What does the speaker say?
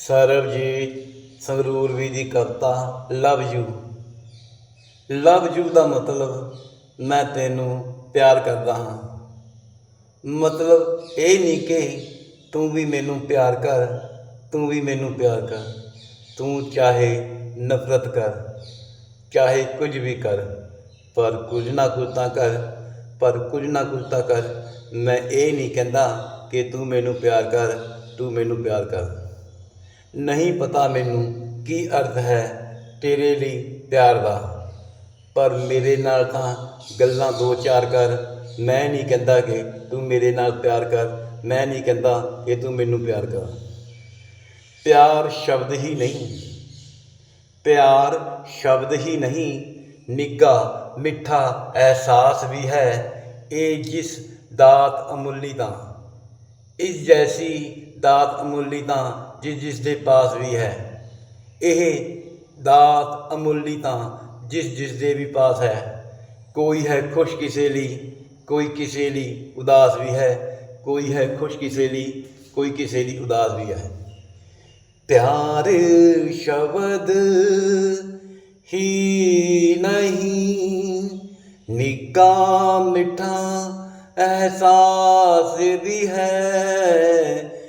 ਸਰਬਜੀਤ ਸੰਗਰੂਰ ਵੀ ਦੀ ਕਵਿਤਾ, ਲਵ ਯੂ। ਲਵ ਯੂ ਦਾ ਮਤਲਬ ਮੈਂ ਤੈਨੂੰ ਪਿਆਰ ਕਰਦਾ ਹਾਂ। ਮਤਲਬ ਇਹ ਨਹੀਂ ਕਿ ਤੂੰ ਵੀ ਮੈਨੂੰ ਪਿਆਰ ਕਰ, ਤੂੰ ਵੀ ਮੈਨੂੰ ਪਿਆਰ ਕਰ। ਤੂੰ ਚਾਹੇ ਨਫ਼ਰਤ ਕਰ, ਚਾਹੇ ਕੁਝ ਵੀ ਕਰ, ਪਰ ਕੁਝ ਨਾ ਕੁਝ ਤਾਂ ਕਰ, ਪਰ ਕੁਝ ਨਾ ਕੁਝ ਤਾਂ ਕਰ। ਮੈਂ ਇਹ ਨਹੀਂ ਕਹਿੰਦਾ ਕਿ ਤੂੰ ਮੈਨੂੰ ਪਿਆਰ ਕਰ, ਤੂੰ ਮੈਨੂੰ ਪਿਆਰ ਕਰ। ਨਹੀਂ ਪਤਾ ਮੈਨੂੰ ਕੀ ਅਰਥ ਹੈ ਤੇਰੇ ਲਈ ਪਿਆਰ ਦਾ। ਪਰ ਮੇਰੇ ਨਾਲ ਤਾਂ ਗੱਲਾਂ ਦੋ ਚਾਰ ਕਰ। ਮੈਂ ਨਹੀਂ ਕਹਿੰਦਾ ਕਿ ਤੂੰ ਮੇਰੇ ਨਾਲ ਪਿਆਰ ਕਰ। ਮੈਂ ਨਹੀਂ ਕਹਿੰਦਾ ਕਿ ਤੂੰ ਮੈਨੂੰ ਪਿਆਰ ਕਰ। ਪਿਆਰ ਸ਼ਬਦ ਹੀ ਨਹੀਂ। ਪਿਆਰ ਸ਼ਬਦ ਹੀ ਨਹੀਂ। ਨਿੱਘਾ, ਮਿੱਠਾ ਅਹਿਸਾਸ ਵੀ ਹੈ। ਇਹ ਜਿਸ ਦਾਤ ਅਮੁੱਲੀ ਦਾ। ਇਸ ਜੈਸੀ ਦਾਤ ਅਮੁੱਲੀ ਤਾਂ ਜਿਸ ਜਿਸ ਦੇ ਪਾਸ ਵੀ ਹੈ। ਇਹ ਦਾਤ ਅਮੁੱਲੀ ਤਾਂ ਜਿਸ ਜਿਸ ਦੇ ਵੀ ਪਾਸ ਹੈ। ਕੋਈ ਹੈ ਖੁਸ਼ ਕਿਸੇ ਲਈ, ਕੋਈ ਕਿਸੇ ਲਈ ਉਦਾਸ ਵੀ ਹੈ। ਕੋਈ ਹੈ ਖੁਸ਼ ਕਿਸੇ ਲਈ, ਕੋਈ ਕਿਸੇ ਲਈ ਉਦਾਸ ਵੀ ਹੈ। ਪਿਆਰ ਸ਼ਬਦ ਹੀ ਨਹੀਂ, ਨਿੱਘਾ ਮਿੱਠਾ ਅਹਿਸਾਸ ਵੀ ਹੈ।